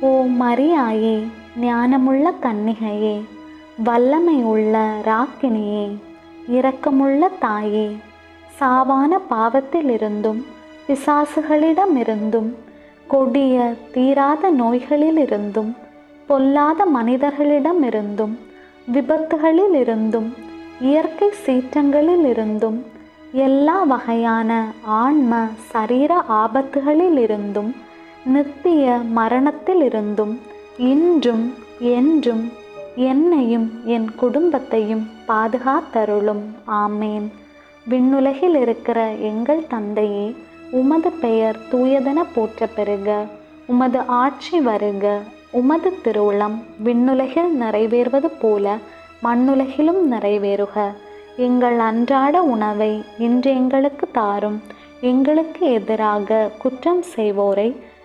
ஓ மரியாயே ஞானமுள்ள கன்னிகையே வல்லமையுள்ள ராக்கினியே இரக்கமுள்ள தாயே சாவான பாவத்திலிருந்தும் பிசாசுகளிடமிருந்தும் கொடிய தீராத நோய்களிலிருந்தும் பொல்லாத மனிதர்களிடமிருந்தும் விபத்துகளிலிருந்தும் இயற்கை சீற்றங்களிலிருந்தும் எல்லா வகையான ஆன்ம சரீர ஆபத்துகளிலிருந்தும் இருந்தும் நித்திய மரணத்திலிருந்தும் இன்றும் என்றும் என்னையும் என் குடும்பத்தையும் பாதுகாத்தருளும். ஆமேன். விண்ணுலகில் இருக்கிற எங்கள் தந்தையே உமது பெயர் தூயதென போற்ற பெறுக. உமது ஆட்சி வருக. உமது திருவுளம் விண்ணுலகில் நிறைவேறுவது போல மண்ணுலகிலும் நிறைவேறுக. எங்கள் அன்றாட உணவை இன்று எங்களுக்கு தாரும். எங்களுக்கு எதிராக குற்றம் செய்வோரை